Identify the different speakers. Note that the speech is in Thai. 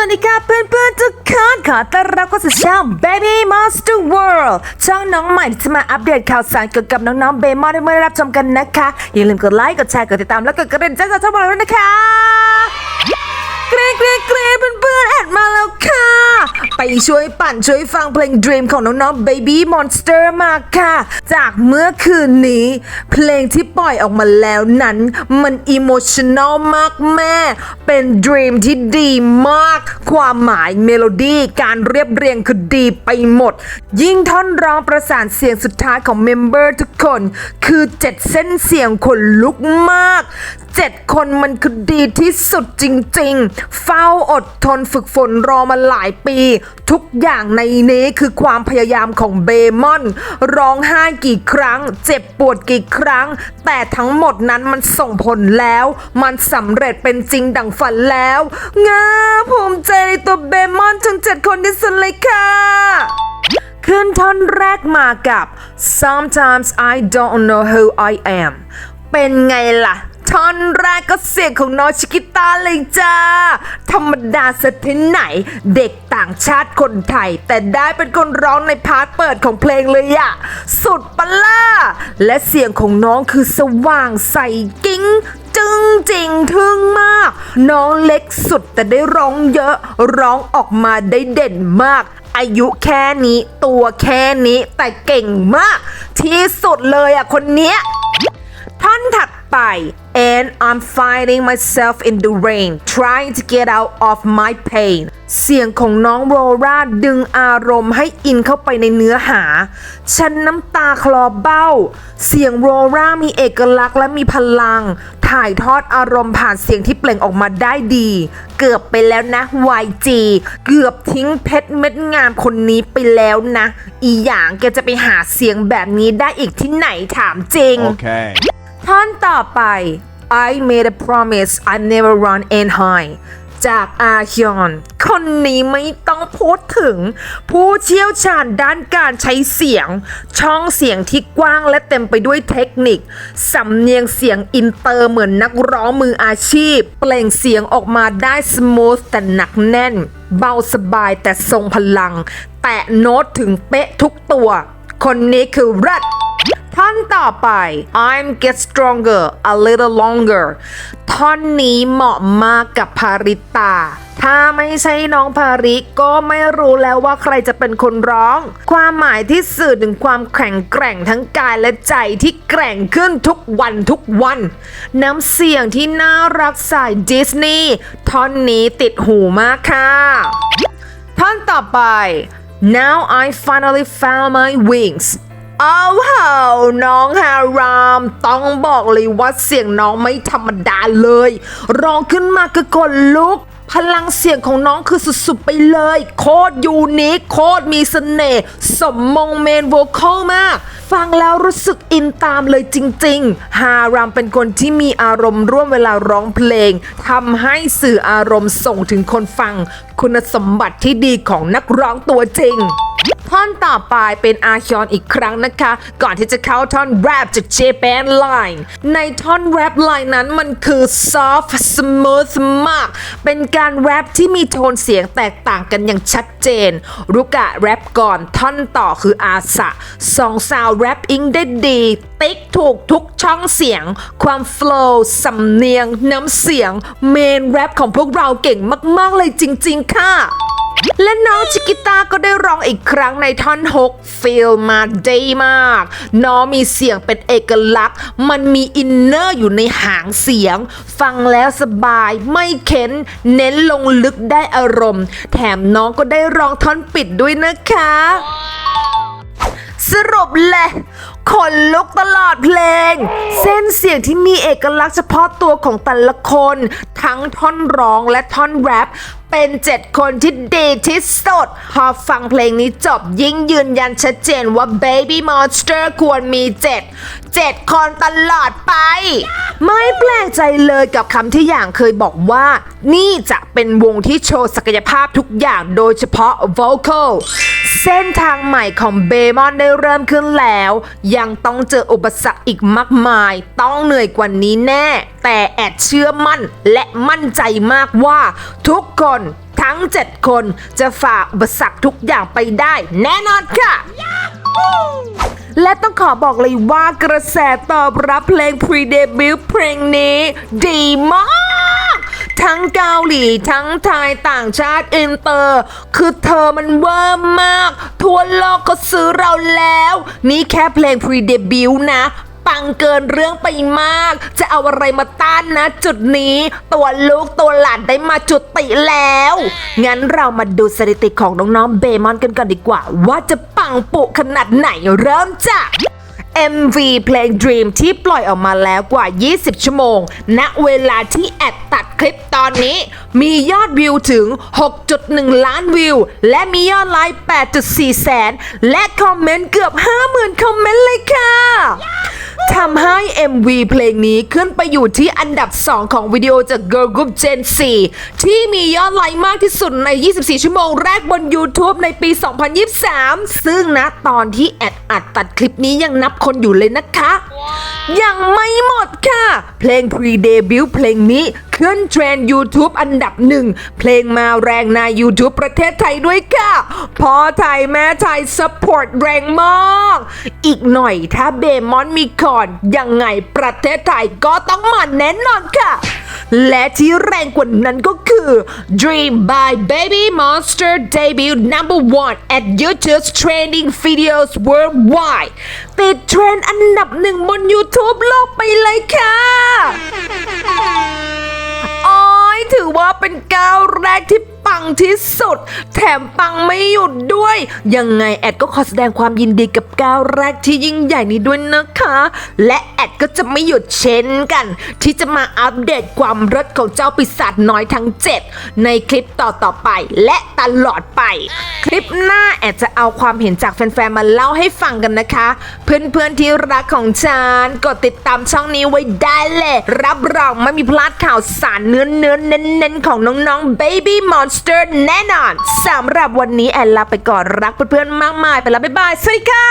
Speaker 1: วัสดีค่ะเพื่อนๆทุกคนขอต้อนรับเข้าสู่ช่อง Baby Monster World ช่องน้องใหม่ที่จะมาอัปเดตข่าวสารเกี่ยวกับน้องๆเบมอนให้เมื่อรับชมกันนะคะ อย่าลืมกดไลค์กดแชร์กดติดตามแล้วกดกระดิ่งแจ้งเตือนช่องเราด้วยนะคะกรดกรดเก ไปช่วยปั่นช่วยฟังเพลง Dream ของน้องๆ Baby Monster มาค่ะ จากเมื่อคืนนี้ เพลงที่ปล่อยออกมาแล้วนั้น มันอิโมชัน a ลมากแม่ เป็น Dream ที่ดีมาก ความหมายเมโลดี้การเรียบเรียงคือดีไปหมด ยิ่งท่อนร้องประสานเสียงสุดท้ายของเมมเบอร์ทุกคน คือเจ็ดเส้นเสียงขนลุกมาก เจ็ดคนมันคือดีที่สุดจริงๆ เฝ้าอดทนฝึกฝนรอมาหลายปี ทุกอย่างในนี้คือความพยายามของเบมอน ร้องไห้กี่ครั้ง เจ็บปวดกี่ครั้ง แต่ทั้งหมดนั้นมันส่งผลแล้ว มันสำเร็จเป็นจริงดังฝันแล้วงาภูมิใจในตัวเบมอนทั้งเจ็ดคนที่สุดเลยค่ะขึ้นท่อนแรกมากับ sometimes I don't know who I am เป็นไงล่ะ ท่อนแรกก็เสียงของน้องชิกิต้าเลยจ้า ธรรมดาสที่ไหน เด็กต่างชาติคนไทย แต่ได้เป็นคนร้องในพาร์ทเปิดของเพลงเลยอะสุดปะล่า และเสียงของน้องคือสว่างใสกิ้งจึงจริงทึ่งมาก น้องเล็กสุดแต่ได้ร้องเยอะ ร้องออกมาได้เด่นมาก อายุแค่นี้ตัวแค่นี้แต่เก่งมาก ที่สุดเลยอะคนเนี้ยท่อนถัดไป and I'm finding myself in the rain trying to get out of my pain เสียงของน้องโรราดึงอารมณ์ให้อินเข้าไปในเนื้อหา ฉันน้ำตาคลอเบ้า เสียงโรรามีเอกลักษณ์และมีพลัง ถ่ายทอดอารมณ์ผ่านเสียงที่เปล่งออกมาได้ดี เกือบไปแล้วนะ YG เกือบทิ้งเพชรเม็ดงามคนนี้ไปแล้วนะ อีหยางแกจะไปหาเสียงแบบนี้ได้อีกที่ไหนถามจริง
Speaker 2: Okay.
Speaker 1: ท่อนต่อไป I made a promise I never run and high จากอาฮยอน คนนี้ไม่ต้องพูดถึง ผู้เชี่ยวชาญด้านการใช้เสียง ช่องเสียงที่กว้างและเต็มไปด้วยเทคนิค สำเนียงเสียงอินเตอร์เหมือนนักร้องมืออาชีพ เปล่งเสียงออกมาได้สมูทแต่หนักแน่น เบาสบายแต่ทรงพลัง แตะโน้ตถึงเป๊ะทุกตัว คนนี้คือรัด ท่อนต่อไป I'm get stronger a little longer ท่อนนี้เหมาะมากกับภาริตา ถ้าไม่ใช่น้องภาริก็ไม่รู้แล้วว่าใครจะเป็นคนร้อง ความหมายที่สื่อถึงความแข็งแกร่งทั้งกายและใจที่แกร่งขึ้นทุกวันทุกวัน น้ำเสียงที่น่ารักสายดิสนีย์ท่อนนี้ติดหูมากค่ะ ท่อนต่อไป now I finally found my wings เอาเห่าน้องฮาราม ต้องบอกเลยว่าเสียงน้องไม่ธรรมดาเลยร้องขึ้นมาคือนลุก พลังเสียงของน้องคือสุดๆไปเลย โคตรยูนิคโคตรมีเสน่ห์สมมงเมนโวคอลมาก ฟังแล้วรู้สึกอินตามเลยจริงๆ ฮารามเป็นคนที่มีอารมณ์ร่วมเวลาร้องเพลงทำให้สื่ออารมณ์ส่งถึงคนฟัง คุณสมบัติที่ดีของนักร้องตัวจริงท่อนต่อไปเป็นอาฮยอนอีกครั้งนะคะ ก่อนที่จะเข้าท่อนแรปจาก Japan Line ในท่อนแรปไลน์นั้นมันคือ soft smooth มาก เป็นการแรปที่มีโทนเสียงแตกต่างกันอย่างชัดเจน รุกะแรปก่อนท่อนต่อคืออาสะสองสาวแรปอิงได้ดี ติ๊กถูกทุกช่องเสียง ความโฟล์สำเนียง น้ำเสียง เมนแรปของพวกเราเก่งมาก ๆ เลยจริง ๆ ค่ะ และน้องชิกิต้าก็ได้ร้องอีกครั้งในท่อน6ฟีลมาดีมาก น้องมีเสียงเป็นเอกลักษณ์ มันมีอินเนอร์อยู่ในหางเสียง ฟังแล้วสบายไม่เค้นเน้นลงลึกได้อารมณ์ แถมน้องก็ได้ร้องท่อนปิดด้วยนะคะ สรุปเลย ขนลุกตลอดเพลง เส้นเสียงที่มีเอกลักษณ์เฉพาะตัวของแต่ละคน ทั้งท่อนร้องและท่อนแรปเป็นเจ็ดคนที่ดีที่สุด พอฟังเพลงนี้จบยิ่งยืนยันชัดเจนว่า Baby Monster ควรมีเจ็ดเจ็ดคนตลอดไป ไม่แปลกใจเลยกับคำที่อย่างเคยบอกว่า นี่จะเป็นวงที่โชว์ศักยภาพทุกอย่างโดยเฉพาะ vocal เส้นทางใหม่ของเบมอนได้เริ่มขึ้นแล้ว ยังต้องเจออุปสรรคอีกมากมาย ต้องเหนื่อยกว่านี้แน่ แต่แอดเชื่อมั่นและมั่นใจมากว่าทุกคนทั้ง 7 คนจะฝ่าอุปสรรคทุกอย่างไปได้ แน่นอนค่ะ และต้องขอบอกเลยว่ากระแสตอบรับเพลง pre debut เพลงนี้ ดีมาก ทั้งเกาหลี ทั้งไทยต่างชาติอินเตอร์ คือเธอมันเวอร์มาก ทั่วโลกก็ซื้อเราแล้ว นี่แค่เพลง pre debut นะปังเกินเรื่องไปมาก จะเอาอะไรมาต้านนะ จุดนี้ ตัวลูกตัวหลานได้มาจุดติแล้ว งั้นเรามาดูสถิติของน้องๆเบมอนกันก่อนดีกว่า ว่าจะปังปุขนาดไหนเริ่มจาก MV เพลง Dream ที่ปล่อยออกมาแล้วกว่า 20 ชั่วโมง ณ เวลาที่แอดตัดคลิปตอนนี้ มียอดวิวถึง 6.1 ล้านวิว และมียอดไลค์ 8.4 แสน และคอมเมนต์เกือบ 50,000 คอมเมนต์เลยค่ะ ทำให้ MV เพลงนี้ขึ้นไปอยู่ที่อันดับ 2 ของวิดีโอจาก Girl Group Gen 4 ที่มียอดไลค์มากที่สุดใน 24 ชั่วโมงแรกบน YouTube ในปี 2023 ซึ่งนะตอนที่แอดอัดตัดคลิปนี้ยังนับคนอยู่เลยนะคะยังไม่หมดค่ะ เพลง Pre Debut เพลงนี้ขึ้นเทรนด์ YouTube อันดับหนึ่ง เพลงมาแรงใน YouTube ประเทศไทยด้วยค่ะพอไทยแม่ไทยสปอร์ตแรงมาก อีกหน่อยถ้าเบมอนมีคอนยังไงประเทศไทยก็ต้องมันแน่นอนค่ะ และที่แรงกว่านั้นก็คือ Dream by Baby Monster debut number one at YouTube's trending videos worldwide ติดเทรนด์อันดับหนึ่งบน YouTube โลกไปเลยค่ะ โอ้ยถือว่าเป็นก้าวแรกที่ ปังที่สุด แถมปังไม่หยุดด้วย ยังไงแอดก็ขอแสดงความยินดีกับก้าวแรกที่ยิ่งใหญ่นี้ด้วยนะคะ และแอดก็จะไม่หยุดเช่นกัน ที่จะมาอัปเดตความรสของเจ้าปีศาจน้อยทั้ง 7 ในคลิปต่อต่อๆไปและตลอดไป คลิปหน้าแอดจะเอาความเห็นจากแฟนๆมาเล่าให้ฟังกันนะคะ เพื่อนๆที่รักของฉันกดติดตามช่องนี้ไว้ได้เลย รับรองไม่มีพลาดข่าวสารเนื้อเนื้อเน้นๆของน้องๆ Baby Monster แน่นอนสำหรับวันนี้แอนลาไปก่อนรักเพื่อนๆมากมายไปแล้วบ๊ายบายสวัสดีค่ะ